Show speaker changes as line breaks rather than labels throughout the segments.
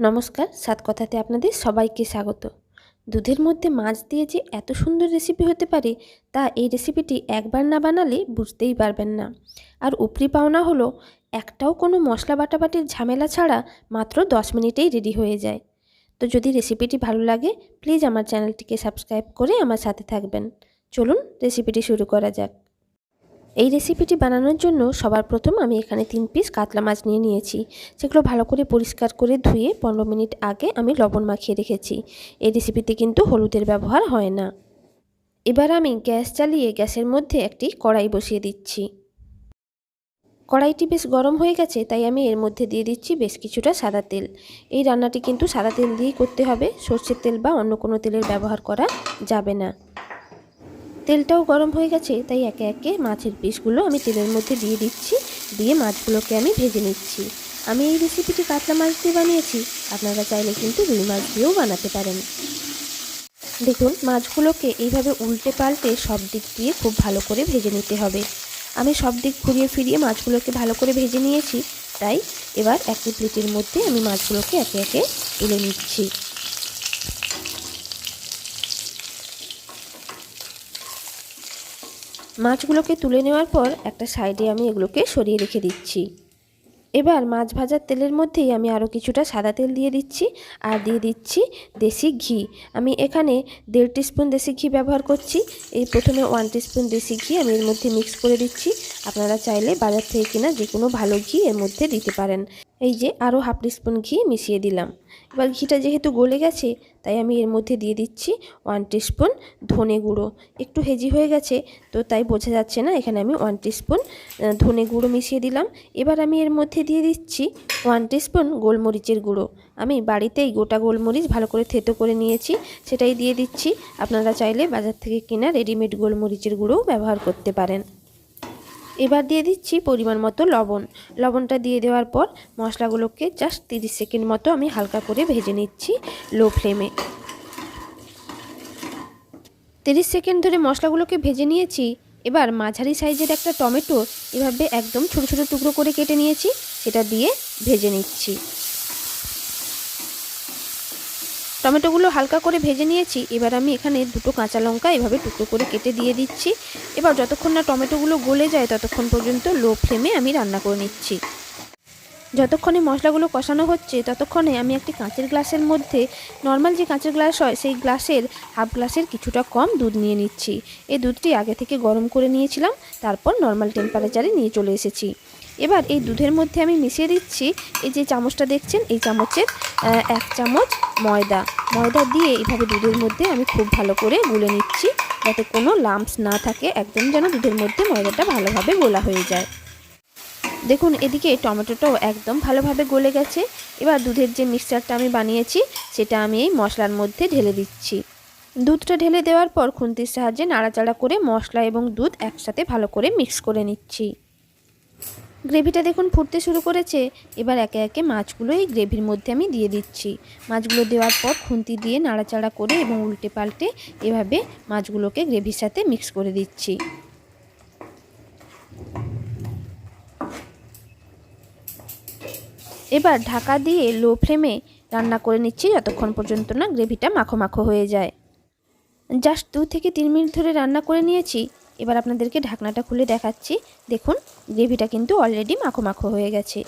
নমস্কার, সাত কথাতে আপনাদের সবাইকে স্বাগত। দুধের মধ্যে মাছ দিয়ে যে এত সুন্দর রেসিপি হতে পারে, তা এই রেসিপিটি একবার না বানালে বুঝতেই পারবেন না। আর উপরি পাওনা হলো, একটাও কোনো মশলা বাটাবাটির ঝামেলা ছাড়া মাত্র দশ মিনিটেই রেডি হয়ে যায়। তো যদি রেসিপিটি ভালো লাগে প্লিজ আমার চ্যানেলটিকে সাবস্ক্রাইব করে আমার সাথে থাকবেন। চলুন রেসিপিটি শুরু করা যাক। এই রেসিপিটি বানানোর জন্য সবার প্রথম আমি এখানে তিন পিস কাতলা মাছ নিয়ে নিয়েছি। সেগুলো ভালো করে পরিষ্কার করে ধুয়ে পনেরো মিনিট আগে আমি লবণ মাখিয়ে রেখেছি। এই রেসিপিতে কিন্তু হলুদের ব্যবহার হয় না। এবার আমি গ্যাস চালিয়ে গ্যাসের মধ্যে একটি কড়াই বসিয়ে দিচ্ছি। কড়াইটি বেশ গরম হয়ে গেছে, তাই আমি এর মধ্যে দিয়ে দিচ্ছি বেশ কিছুটা সাদা তেল। এই রান্নাটি কিন্তু সাদা তেল দিয়েই করতে হবে। সর্ষের তেল বা অন্য কোনো তেলের ব্যবহার করা যাবে না। তেলটাও গরম হয়ে গেছে, তাই একে একে মাছের পিসগুলো আমি তেলের মধ্যে দিয়ে দিচ্ছি, দিয়ে মাছগুলোকে আমি ভেজে নিচ্ছি। আমি এই রেসিপিটি কাতলা মাছ দিয়ে বানিয়েছি, আপনারা চাইলে কিন্তু রুই মাছ দিয়েও বানাতে পারেন। দেখুন, মাছগুলোকে এইভাবে উল্টে পাল্টে সব দিক দিয়ে খুব ভালো করে ভেজে নিতে হবে। আমি সব দিক ঘুরিয়ে ফিরিয়ে মাছগুলোকে ভালো করে ভেজে নিয়েছি, তাই এবার একটি প্লেটের মধ্যে আমি মাছগুলোকে একে একে তুলে নিচ্ছি। মাছগুলোকে তুলে নেওয়ার পর একটা সাইডে আমি এগুলোকে সরিয়ে রেখে দিচ্ছি। এবার মাছ ভাজার তেলের মধ্যেই আমি আরও কিছুটা সাদা তেল দিয়ে দিচ্ছি আর দিয়ে দিচ্ছি দেশি ঘি। আমি এখানে দেড় টিস্পুন দেশি ঘি ব্যবহার করছি। এই প্রথমে ওয়ান টিস্পুন দেশি ঘি আমি এর মধ্যে মিক্স করে দিচ্ছি। আপনারা চাইলে বাজার থেকে কিনা যে কোনো ভালো ঘি এর মধ্যে দিতে পারেন। এই যে আরও হাফ টিস্পুন ঘি মিশিয়ে দিলাম। এবার ঘিটা যেহেতু গলে গেছে, তাই আমি এর মধ্যে দিয়ে দিচ্ছি ওয়ান টিস্পুন ধনে গুঁড়ো। একটু হেজি হয়ে গেছে, তো তাই বোঝা যাচ্ছে না, এখানে আমি ওয়ান টিস্পুন ধনে গুঁড়ো মিশিয়ে দিলাম। এবার আমি এর মধ্যে দিয়ে দিচ্ছি ওয়ান টিস্পুন গোলমরিচের গুঁড়ো। আমি বাড়িতেই গোটা গোলমরিচ ভালো করে থেতো করে নিয়েছি, সেটাই দিয়ে দিচ্ছি। আপনারা চাইলে বাজার থেকে কেনা রেডিমেড গোলমরিচের গুঁড়োও ব্যবহার করতে পারেন। এবার দিয়ে দিচ্ছি পরিমাণ মতো লবণ। লবণটা দিয়ে দেওয়ার পর মশলাগুলোকে জাস্ট তিরিশ সেকেন্ড মতো আমি হালকা করে ভেজে নিচ্ছি লো ফ্লেমে তিরিশ সেকেন্ড ধরে মশলাগুলোকে ভেজে নিয়েছি। এবার মাঝারি সাইজের একটা টমেটো এভাবে একদম ছোটো ছোটো টুকরো করে কেটে নিয়েছি। সেটা দিয়ে ভেজে নিচ্ছি। টমেটোগুলো হালকা করে ভেজে নিয়েছি। এবার আমি এখানে দুটো কাঁচা লঙ্কা এভাবে টুকরো করে কেটে দিয়ে দিচ্ছি। এবার যতক্ষণ না টমেটোগুলো গলে যায় ততক্ষণ পর্যন্ত লো ফ্লেমে আমি রান্না করে নিচ্ছি। যতক্ষণে মশলাগুলো কষানো হচ্ছে ততক্ষণে আমি একটি কাঁচের গ্লাসের মধ্যে, নর্মাল যে কাঁচের গ্লাস হয় সেই গ্লাসের, হাফ গ্লাসের কিছুটা কম দুধ নিয়ে নিচ্ছি। এই দুধটি আগে থেকে গরম করে নিয়েছিলাম, তারপর নর্মাল টেম্পারেচারে নিয়ে চলে এসেছি। এবার এই দুধের মধ্যে আমি মিশিয়ে দিচ্ছি এই যে চামচটা দেখছেন, এই চামচের এক চামচ ময়দা। ময়দা দিয়ে এইভাবে দুধের মধ্যে আমি খুব ভালো করে গুলে নিচ্ছি যাতে কোনো লাম্পস না থাকে, একদম যেন দুধের মধ্যে ময়দাটা ভালোভাবে গোলা হয়ে যায়। দেখুন, এদিকে টমেটোটাও একদম ভালোভাবে গলে গেছে। এবার দুধের যে মিক্সচারটা আমি বানিয়েছি, সেটা আমি এই মশলার মধ্যে ঢেলে দিচ্ছি। দুধটা ঢেলে দেওয়ার পর খুন্তির সাহায্যে নাড়াচাড়া করে মশলা এবং দুধ একসাথে ভালো করে মিক্স করে নিচ্ছি। গ্রেভিটা দেখুন ফুটতে শুরু করেছে। এবার একে একে মাছগুলো এই গ্রেভির মধ্যে আমি দিয়ে দিচ্ছি। মাছগুলো দেওয়ার পর খুন্তি দিয়ে নাড়াচাড়া করে এবং উল্টে পাল্টে এভাবে মাছগুলোকে গ্রেভির সাথে মিক্স করে দিচ্ছি। এবার ঢাকা দিয়ে লো ফ্লেমে রান্না করে নিচ্ছি যতক্ষণ পর্যন্ত না গ্রেভিটা মাখো মাখো হয়ে যায়। জাস্ট দু থেকে তিন মিনিট ধরে রান্না করে নিয়েছি। এবার আপনাদেরকে ঢাকনাটা খুলে দেখাচ্ছি। দেখুন, গ্রেভিটা কিন্তু অলরেডি মাখো মাখো হয়ে গেছে।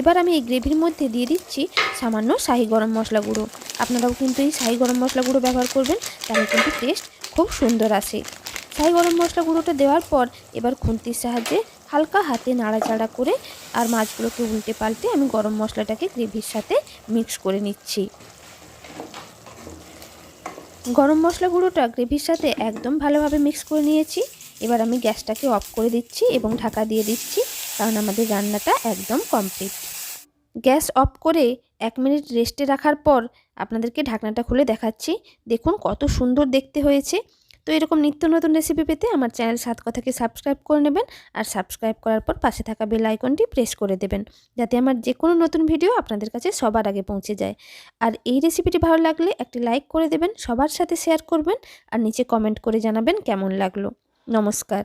এবার আমি এই গ্রেভির মধ্যে দিয়ে দিচ্ছি সামান্য শাহি গরম মশলা গুঁড়ো। আপনারাও কিন্তু এই শাহি গরম মশলা গুঁড়ো ব্যবহার করবেন, তাহলে কিন্তু টেস্ট খুব সুন্দর আসে। শাহি গরম মশলা গুঁড়োটা দেওয়ার পর এবার খুন্তির সাহায্যে হালকা হাতে নাড়াচাড়া করে আর মাছগুলোকে উল্টে পাল্টে আমি গরম মশলাটাকে গ্রেভির সাথে মিক্স করে নিচ্ছি। গরম মশলা গুঁড়োটা গ্রেভির সাথে একদম ভালোভাবে মিক্স করে নিয়েছি। এবার আমি গ্যাসটাকে অফ করে দিচ্ছি এবং ঢাকা দিয়ে দিচ্ছি, কারণ আমাদের রান্নাটা একদম কমপ্লিট। গ্যাস অফ করে এক মিনিট রেস্টে রাখার পর আপনাদেরকে ঢাকনাটা খুলে দেখাচ্ছি। দেখুন কত সুন্দর দেখতে হয়েছে। তো এরকম নিত্য নতুন রেসিপি পেতে আমার চ্যানেল সাত কথাকে সাবস্ক্রাইব করে নেবেন আর সাবস্ক্রাইব করার পর পাশে থাকা বেল আইকনটি প্রেস করে দেবেন, যাতে আমার যে কোনো নতুন ভিডিও আপনাদের কাছে সবার আগে পৌঁছে যায়। আর এই রেসিপিটি ভালো লাগলে একটি লাইক করে দেবেন, সবার সাথে শেয়ার করবেন আর নিচে কমেন্ট করে জানাবেন কেমন লাগল। নমস্কার।